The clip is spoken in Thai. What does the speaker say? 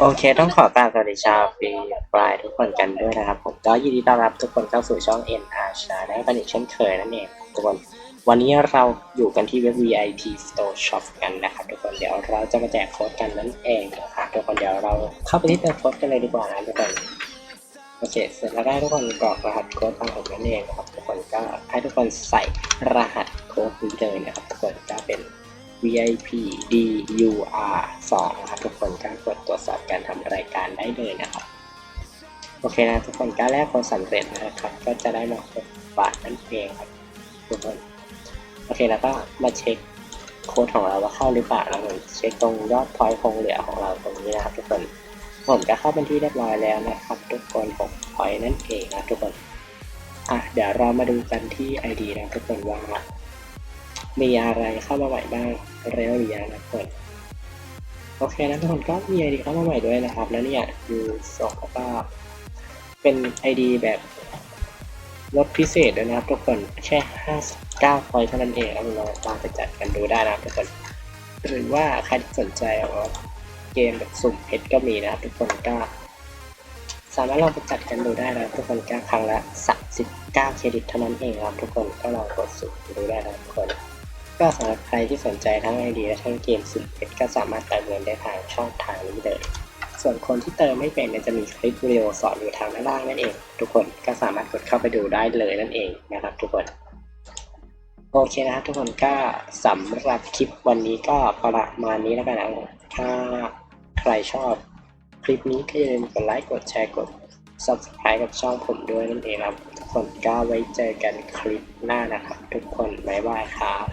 โอเค ต้องขอกราบสวัสดีชาวฟรีปลายทุกคนกันด้วยนะครับผมก็ยินดีต้อนรับทุกคนเข้าสู่ช่อง NR Channel กันอีกเช่นเคยนั่นเองทุกคน วันนี้เราอยู่กันที่เว็บ VIP Store Shop กันนะครับทุกคนเดี๋ยวเราจะมาแจกโค้ดกันนั่นเองนะครับทุกคนเดี๋ยวเราเข้าไปที่เติมโค้ดกันเลยดีกว่านะทุกคนโอเคเสร็จแล้วได้ทุกคนกรอกรหัสโค้ดตามผมนั่นเองนะครับทุกคนก็ให้ทุกคนใส่รหัสโค้ดนี้เลยนะครับทุกคน VIP DUR 2นะครับทุกคนก็กดตรวจสอบการทำรายการได้เลยนะครับ โอเคนะทุกคนการแรกคนสำเร็จนะครับ ก็จะได้มา6บาทนั่นเองครับทุกคนโอเคแล้วก็มาเช็คโค้ดของเราว่าเข้าหรือเปล่านะผมเช็คตรงยอดพอยต์คงเหลือของเราตรงนี้นะครับ ทุกคนผมจะเข้าเป็นที่เรียบร้อยแล้วนะครับ ทุกคน6พอยต์นั่นเองนะทุกคนอะเดี๋ยวเรามาดูกันที่ ID นะทุกคนว่า มีอะไรเข้ามาใหม่บ้างเร็วหรือยังนะทุกคนโอเคนะทุกคนก็มี ID เข้ามาใหม่ด้วยนะครับ แล้วเนี่ยอยู่สองแล้วก็เป็น ID แบบลดพิเศษด้วยนะครับทุกคนแค่59พอยเท่านั้นเองแล้วเราลองไปจัดกันดูได้นะครับทุกคนหรือว่าใครที่สนใจว่าเกมแบบสุ่มเพชรก็มีนะครับทุกคนก็สามารถลองไปจัดกันดูได้นะครับทุกคนก็ครั้งละ39เครดิตเท่านั้นเองครับทุกคนก็ลองกดสุ่มดูได้นะครับทุกคน ก็สำหรับใครที่สนใจทั้งไอเดียและทั้งเกมสุดเพชรก็สามารถเติมเงินได้ทางช่องทางนี้เลย ส่วนคนที่เติมไม่เป็นจะมีคลิปวิดีโอสอนอยู่ทางด้านล่างนั่นเอง ทุกคนก็สามารถกดเข้าไปดูได้เลยนั่นเองนะครับ ทุกคนโอเคนะครับทุกคนก็สำหรับคลิปวันนี้ก็ประมาณนี้แล้วกันนะถ้าใครชอบคลิปนี้ก็อย่าลืมกดไลค์กดแชร์กด subscribe กับช่องผมด้วยนั่นเองครับ ทุกคนก็ไว้เจอกันคลิปหน้านะครับ ทุกคนบ๊ายบายครับ